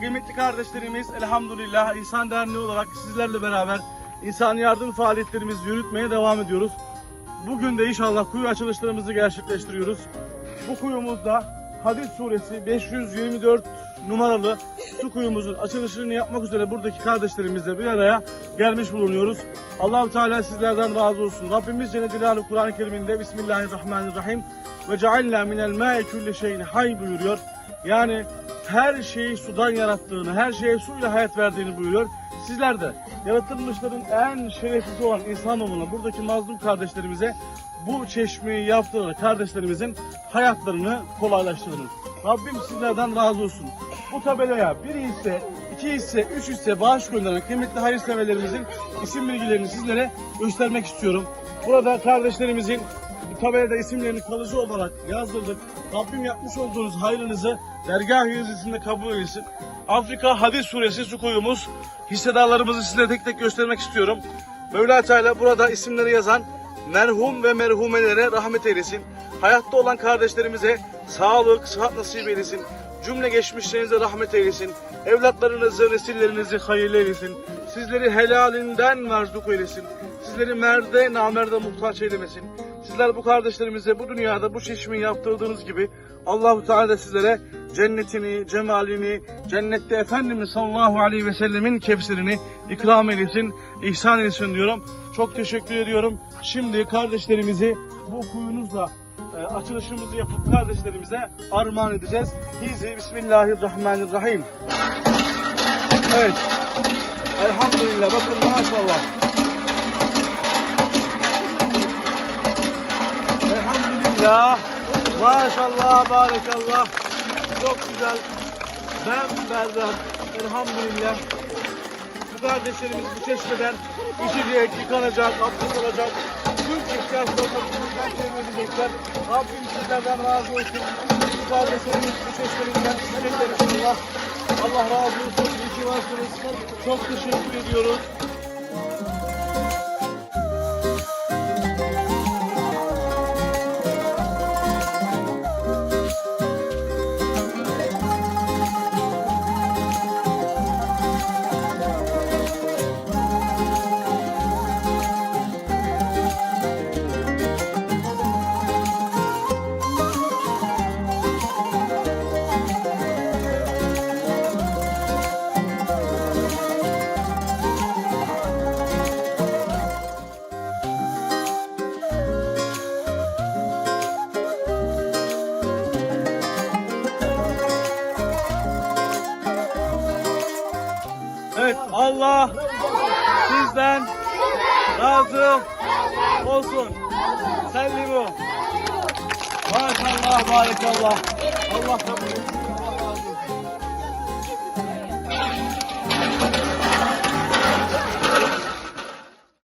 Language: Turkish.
Kıymetli kardeşlerimiz elhamdülillah İnsan Derneği olarak sizlerle beraber insan yardım faaliyetlerimizi yürütmeye devam ediyoruz. Bugün de inşallah kuyu açılışlarımızı gerçekleştiriyoruz. Bu kuyumuzda Hadis suresi 524 numaralı su kuyumuzun açılışını yapmak üzere buradaki kardeşlerimizle bir araya gelmiş bulunuyoruz. Allahu Teala sizlerden razı olsun. Rabbimiz Celle Celaluhu Kur'an-ı Kerim'inde Bismillahirrahmanirrahim ve cealna minel ma'i kulli şeyin hay buyuruyor. Yani her şeyi sudan yarattığını, her şeye suyla hayat verdiğini buyuruyor. Sizler de yaratılmışların en şereflisi olan insanoğluna, buradaki mazlum kardeşlerimize bu çeşmeyi yaptığı kardeşlerimizin hayatlarını kolaylaştırın. Rabbim sizlerden razı olsun. Bu tabelaya bir hisse, iki hisse, üç hisse bağış gönderen kıymetli hayırseverlerimizin isim bilgilerini sizlere göstermek istiyorum. Burada kardeşlerimizin tabelada isimlerini kalıcı olarak yazdırdık. Rabbim yapmış olduğunuz hayrınızı dergah yüzesinde kabul etsin. Afrika Hadis Suresi su koyumuz. Hissedarlarımızı size tek tek göstermek istiyorum. Mevla Teala burada isimleri yazan merhum ve merhumelere rahmet eylesin. Hayatta olan kardeşlerimize sağlık, sıhhat nasip eylesin. Cümle geçmişlerinize rahmet eylesin. Evlatlarınızı, nesillerinizi hayırlı eylesin. Sizleri helalinden merzuk eylesin. Sizleri merde, namerde muhtaç eylemesin. Sizler bu kardeşlerimize bu dünyada bu çeşmeyi yaptırdığınız gibi Allahu Teala da sizlere cennetini, cemalini, cennette Efendimiz sallallahu aleyhi ve sellemin kevserini ikram eylesin, ihsan eylesin diyorum. Çok teşekkür ediyorum. Şimdi kardeşlerimizi bu kuyunuzla e, açılışımızı yapıp kardeşlerimize armağan edeceğiz. Hizi Bismillahirrahmanirrahim. Evet. Elhamdülillah. Bakın maşallah. Elhamdülillah. Maşallah, barekallah. Çok güzel. Ben berber. Elhamdülillah. Bu kardeşlerimiz bu çeşmeden içecek, yıkanacak, abdest olacak. Tüm ihtiyaçlarını temizleyecekler. Rabbim sizlerden razı olsun. Bu kardeşlerimiz bu çeşmeden içecekler inşallah. Allah razı olsun. İyi varsınız. Çok teşekkür ediyoruz. Evet Allah sizden razı olsun. Sellimu. Maşallah barakallah. Allah kabul etsin.